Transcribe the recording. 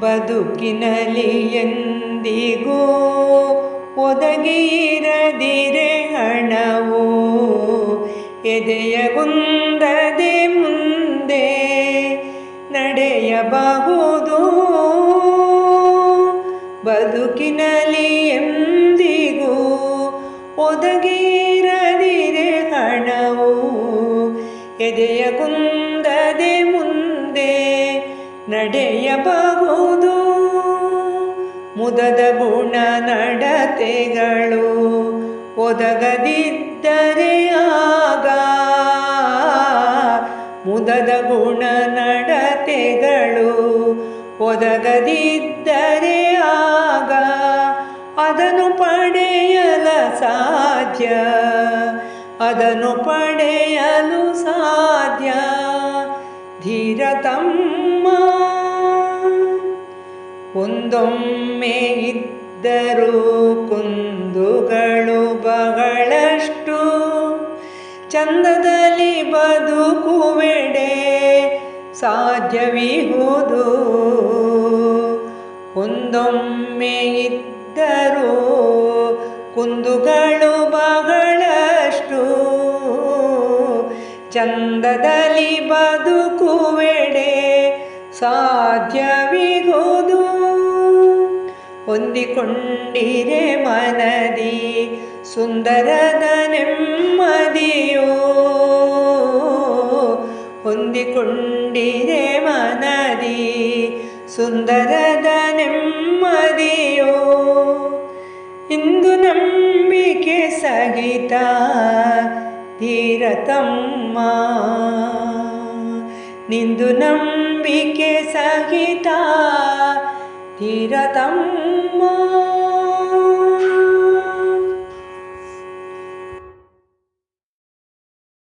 ಬದುಕಿನಲ್ಲಿ ಎಂದಿಗೂ ಒದಗಿರದಿರೆ ಹಣವು. ಎದೆಯ ಕುಂದದೆ ಮುಂದೆ ನಡೆಯಬಹುದು. ಬದುಕಿನಲ್ಲಿ ಎಂದಿಗೂ ಒದಗಿರದಿರೆ ಹಣವು. ಎದೆಯ ಕುಂದ ನಡೆಯಬಹುದು. ಮುದದ ಗುಣ ನಡತೆಗಳು ಒದಗದಿದ್ದರೆ ಆಗ ಮುದದ ಗುಣ ನಡತೆಗಳು ಒದಗದಿದ್ದರೆ ಆಗ ಅದನ್ನು ಪಡೆಯಲ ಸಾಧ್ಯ. ಅದನ್ನು ಪಡೆಯಲು ಸಾಧ್ಯ. ಧೀರತಮ್ಮ ಒಂದೊಮ್ಮೆ ಇದ್ದರೂ ಕುಂದುಗಳು ಬಹಳಷ್ಟು. ಚಂದದಲ್ಲಿ ಬದುಕುವೆಡೆ ಸಾಧ್ಯವಿಹುದು ಒಂದೊಮ್ಮೆ ಇದ್ದರೂ ಕುಂದುಗಳು ಬಹಳಷ್ಟು. ಚಂದದಲ್ಲಿ ಬದುಕುವೆಡೆ ಸಾಧ್ಯವಿಹುದು ಹೊಂದಿಕೊಂಡಿರೆ ಮನದಿ, ಸುಂದರದ ನೆಮ್ಮದಿಯೋ ಹೊಂದಿಕೊಂಡಿರೆ ಮನದಿ, ಸುಂದರದ ನೆಮ್ಮದಿಯೋ ಇಂದು ನಂಬಿಕೆ ಸಹಿತ ಧೀರತಮ್ಮ. ನಿಂದು ನಂಬಿಕೆ ಸಹಿತ तिरतं मा